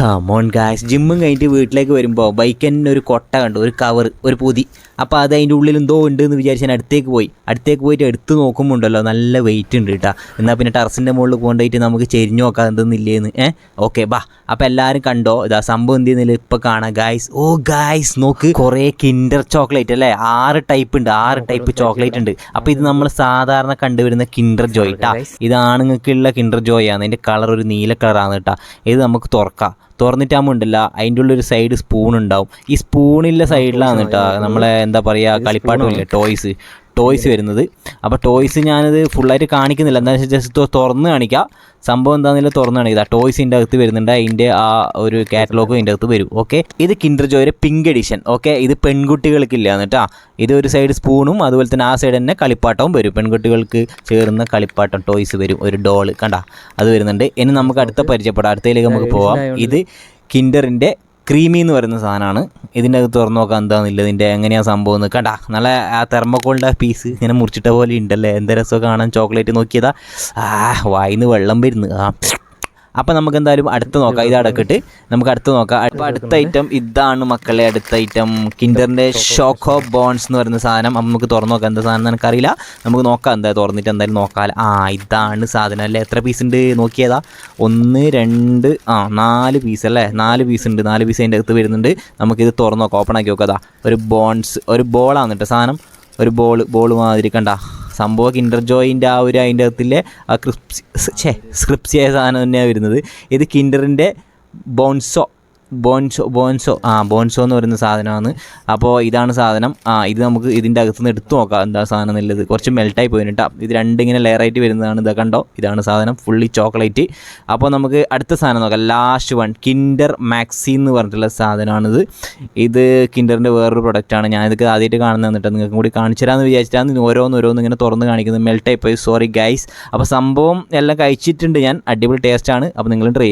Come on guys ജിമ്മും കഴിഞ്ഞിട്ട് വീട്ടിലേക്ക് വരുമ്പോൾ ബൈക്ക് തന്നെ ഒരു കൊട്ട കണ്ടു. ഒരു കവർ ഒരു പൊതി. അപ്പോൾ അത് അതിന്റെ ഉള്ളിൽ എന്തോ ഉണ്ട് എന്ന് വിചാരിച്ച് ഞാൻ അടുത്തേക്ക് പോയി. അടുത്തേക്ക് പോയിട്ട് എടുത്ത് നോക്കുമ്പോണ്ടല്ലോ നല്ല വെയിറ്റ് ഉണ്ട് കേട്ടോ. എന്നാൽ പിന്നെ ടെറസിന്റെ മുകളിൽ കൊണ്ടുപോയിട്ട് നമുക്ക് ചെരിഞ്ഞു നോക്കാം എന്തെന്നില്ലേന്ന്. ഏ? ഓക്കെ ബാ. അപ്പോൾ എല്ലാവരും കണ്ടോ? ഇതാ സംഭവം എന്ത് ചെയ്യുന്നില്ല ഇപ്പോൾ കാണാം ഗായ്സ് ഓ ഗായ്സ് നോക്ക്. കുറേ കിൻഡർ ചോക്ലേറ്റ് അല്ലേ? ആറ് ടൈപ്പ് ഉണ്ട് ആറ് ടൈപ്പ് ചോക്ലേറ്റ് ഉണ്ട്. അപ്പോൾ ഇത് നമ്മൾ സാധാരണ കണ്ടുവരുന്ന കിൻഡർ ജോയ് കേട്ടാ ഇത് ആണുങ്ങൾക്കുള്ള കിൻഡർ ജോയ് ആണ്. അതിന്റെ കളർ ഒരു നീല കളറാണ് കേട്ടാ. ഇത് നമുക്ക് തുറക്കാം. തുറന്നിട്ടാകുമ്പോൾ ഉണ്ടല്ല അതിന്റെ ഉള്ളിൽ ഒരു സൈഡ് സ്പൂൺ ഉണ്ടാവും ഈ സ്പൂണിന്റെ സൈഡിലാണ് കേട്ടോ നമ്മളെ എന്താ പറയുക കളിപ്പാട്ടമില്ല ടോയ്സ് ടോയ്സ് വരുന്നത്. അപ്പോൾ ടോയ്സ് ഞാനത് ഫുള്ളായിട്ട് കാണിക്കുന്നില്ല. എന്താ വെച്ചാൽ ജസ്റ്റ് തുറന്ന് കാണിക്കാം. സംഭവം എന്താണെന്നില്ല തുറന്ന് കാണിക്കുക ടോയ്സിന്റെ അകത്ത് വരുന്നുണ്ട്. അതിന്റെ ആ ഒരു കാറ്റലോഗും ഇതിന്റെ അകത്ത് വരും. ഓക്കെ ഇത് കിൻഡർ ജോയുടെ പിങ്ക് എഡിഷൻ ഓക്കെ ഇത് പെൺകുട്ടികൾക്കില്ല എന്നിട്ടാ. ഇത് ഒരു സൈഡ് സ്പൂണും അതുപോലെ തന്നെ ആ സൈഡ് തന്നെ കളിപ്പാട്ടവും വരും. പെൺകുട്ടികൾക്ക് ചേർന്ന കളിപ്പാട്ടം ടോയ്സ് വരും. ഒരു ഡോൾ കണ്ട? അത് വരുന്നുണ്ട്. ഇനി നമുക്ക് അടുത്ത പരിചയപ്പെടാം. അടുത്തതിലേക്ക് നമുക്ക് പോവാം. ഇത് കിൻഡറിന്റെ ക്രീമി എന്ന് പറയുന്ന സാധനമാണ്. ഇതിന്റെ അകത്ത് തുറന്നു നോക്കാം എന്താണെന്നില്ല ഇതിന്റെ എങ്ങനെയാണ് സംഭവം എന്ന് കണ്ടാ നല്ല ആ തെർമോക്കോളിന്റെ പീസ് ഇങ്ങനെ മുറിച്ചിട്ട പോലെ ഉണ്ടല്ലേ? എന്താ രസമൊക്കെ കാണാൻ? ചോക്ലേറ്റ് നോക്കിയതാ. ആ വായിന്ന് വെള്ളം വരുന്നു. ആ അപ്പോൾ നമുക്ക് എന്തായാലും അടുത്ത് നോക്കാം. ഇത് അടക്കിട്ട് നമുക്ക് അടുത്ത് നോക്കാം. അപ്പോൾ അടുത്ത ഐറ്റം ഇതാണ് മക്കളെ അടുത്ത ഐറ്റം കിൻഡറിന്റെ ഷോക്കോ ബോൺസ് എന്ന് പറയുന്ന സാധനം. അപ്പം നമുക്ക് തുറന്നു നോക്കാം. എന്താ സാധനം എനിക്കറിയില്ല നമുക്ക് നോക്കാം എന്താ തുറന്നിട്ട് എന്തായാലും നോക്കാം ആ ഇതാണ് സാധനം അല്ലേ? എത്ര പീസ് ഉണ്ട്? നോക്കിയതാ. ഒന്ന് രണ്ട് ആ നാല് പീസ് അല്ലേ? നാല് പീസ് ഉണ്ട്. നാല് പീസ് അതിന്റെ അകത്ത് വരുന്നുണ്ട്. നമുക്ക് ഇത് തുറന്നു നോക്കാം. ഓപ്പൺ ആക്കി നോക്കാം. ഒരു ബോൺസ് ഒരു ബോളാണ് കേട്ടോ സാധനം. ഒരു ബോൾ ബോൾ മാതിരി കണ്ട. സംഭവം കിൻഡർ ജോയിന്റെ ആ ഒരു അതിന്റെ അകത്തിലെ ആ ക്രിപ്സ് ഛേ സ്ക്രിപ്സിയായ സാധനം തന്നെയാണ് വരുന്നത്. ഇത് കിൻഡറിന്റെ ബോൺസോ ബോൺസോ ബോൺസോ ആ ബോൺസോ എന്ന് പറയുന്ന സാധനമാണ്. അപ്പോൾ ഇതാണ് സാധനം. ആ ഇത് നമുക്ക് ഇതിന്റെ അകത്ത് നിന്ന് എടുത്തു നോക്കാം എന്താ സാധനം എന്നുള്ളത്. കുറച്ച് മെൽട്ടായി പോയി കേട്ടോ ഇത് രണ്ടിങ്ങനെ ലെയറായിട്ട് വരുന്നതാണ്. ഇതാ കണ്ടോ? ഇതാണ് സാധനം. ഫുള്ളി ചോക്ലേറ്റ് അപ്പോൾ നമുക്ക് അടുത്ത സാധനം നോക്കാം. ലാസ്റ്റ് വൺ കിൻഡർ മാക്സി എന്ന് പറഞ്ഞിട്ടുള്ള സാധനമാണിത്. ഇത് കിൻഡറിന്റെ വേറൊരു പ്രൊഡക്റ്റാണ് ഞാനിതൊക്കെ ആദ്യമായിട്ട് കാണുന്നത് എന്നിട്ട് നിങ്ങൾക്ക് കൂടി കാണിച്ചു തരാമെന്ന് വിചാരിച്ചിട്ടാണ് ഓരോന്ന് ഓരോന്ന് ഇങ്ങനെ തുറന്ന് കാണിക്കുന്നത്. മെൽട്ടായി പോയി. സോറി ഗൈസ് അപ്പോൾ സംഭവം എല്ലാം കഴിച്ചിട്ടുണ്ട് ഞാൻ. അടിപൊളി ടേസ്റ്റാണ് അപ്പോൾ നിങ്ങൾ ട്രൈ